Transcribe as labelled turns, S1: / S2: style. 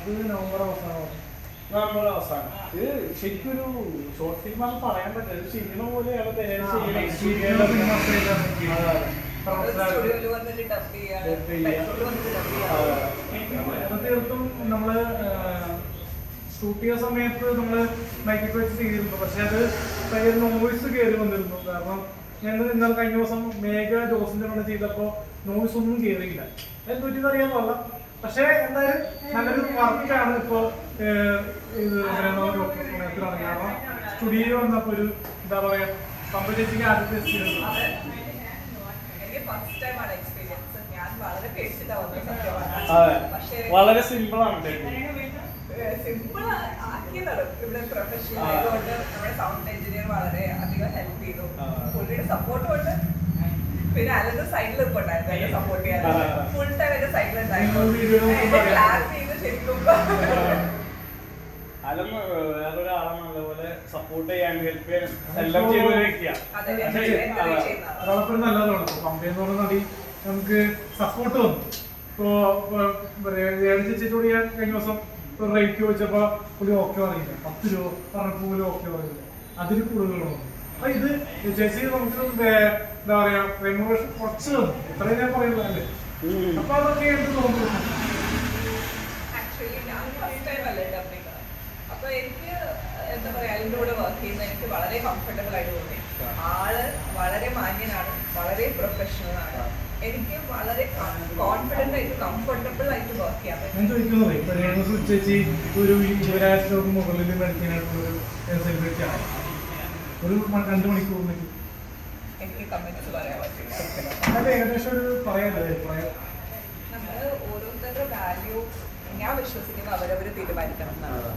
S1: അത് നവംബർ അവസാനം.
S2: നവംബർ അവസാനം. ഇത് ശരിക്കും ഒരു ഷോർട്ട് പറയാൻ പറ്റില്ല. സിനിമ
S1: അത് തീർത്തും നമ്മൾ ഷൂട്ട് ചെയ്യുന്ന സമയത്ത് നമ്മൾ മൈക്കിൽ വെച്ച് ചെയ്തിരുന്നു. പക്ഷെ അത് ഭയങ്കര നോയ്സ് കയറി വന്നിരുന്നു. കാരണം ഞങ്ങൾ ഇന്നലെ കഴിഞ്ഞ ദിവസം മേഘ ജോസിന്റെ കൂടെ ചെയ്തപ്പോ നോയ്സ് ഒന്നും കയറിയില്ല അതിനെ പറ്റി അറിയാൻ പാടില്ല. പക്ഷെ എന്തായാലും നല്ലൊരു വർക്കാണ് ഇപ്പൊ കാരണം സ്റ്റുഡിയോ വന്നപ്പോ ഒരു എന്താ പറയാ പമ്പചേച്ചിക്ക് ആദ്യത്തെ എക്സ്പീരിയൻസ്
S3: അതെ. ഫസ്റ്റ് ടൈം ആണ് എക്സ്പീരിയൻസ് ഞാൻ വളരെ പേടിച്ചിട്ടാ വന്നത്
S2: അതെ. വളരെ സിമ്പിൾ ആണ്
S3: സിമ്പിൾ ആക്കിയതാണ്. ഇവിടെ പ്രൊഫഷണൽ. ആയതുകൊണ്ട് നമ്മുടെ സൗണ്ട് എഞ്ചിനീയർ വളരെ അധികം ഹെൽപ്പ് ചെയ്തു. പുള്ളിയുടെ സപ്പോർട്ട് കൊണ്ട്. പിന്നെ അലന്റെ സൈഡിൽ ഇപ്പൊ ഉണ്ടായിരുന്നു സപ്പോർട്ട് ചെയ്യാൻ. ഫുൾ
S2: അലം വേറൊരാളാണ് നല്ലപോലെ സപ്പോർട്ട് ചെയ്യാൻ ഹെൽപ്പ് ചെയ്യാൻ എല്ലാം ചെയ്യുന്ന വ്യക്തിയാണ്
S1: നല്ലതാണ് പമ്പ എന്ന് പറയുന്ന നടി നമുക്ക് സപ്പോർട്ട് വന്നു. ഇപ്പോ ചേച്ചിയോട് ഞാൻ കഴിഞ്ഞ ദിവസം ഒരു റേറ്റ് ചോദിച്ചപ്പോ പുള്ളി ഓക്കെ പറയില്ല പത്ത് രൂപ പറഞ്ഞപ്പോ പോലും ഓക്കെ പറയില്ല അതിൽ വന്നു അപ്പൊ ഇത് ചേച്ചി നമുക്ക് എന്താ പറയാ റെമുറേഷൻ കുറച്ച് തന്നു. ഇത്രയും ഞാൻ പറയുന്നത് അല്ലേ. അപ്പൊ അതൊക്കെ എന്ത് തോന്നുന്നു?
S3: ആക്ച്വലി ഞാൻ ഫസ്റ്റ് ടൈം അല്ലേ ഡബ് ചെയ്യുന്നത് അപ്പൊ എനിക്ക് എന്താ പറയാ അതിന്റെ കൂടെ വർക്ക് ചെയ്യുന്നത് എനിക്ക് വളരെ കംഫർട്ടബിൾ ആയിട്ട് തോന്നി. ആൾ വളരെ മാന്യനാണ് വളരെ പ്രൊഫഷണൽ ആണ്. എനിക്ക് വളരെ കോൺഫിഡന്റ് ആയിട്ട് കംഫർട്ടബിൾ ആയിട്ട് വർക്ക് ചെയ്യാൻ പറ്റും.
S1: ഒരു രണ്ട് മണിക്കൂറിലേക്ക്
S3: എനിക്ക് കമ്മിറ്റ് പറയാൻ പറ്റില്ല.
S1: ഏകദേശം ഒരു
S3: നമ്മൾ ഓരോരുത്തരുടെ വാല്യൂ ഞാൻ വിശ്വസിക്കുന്നത് അവരവര് തീരുമാനിക്കണം എന്നാണ്.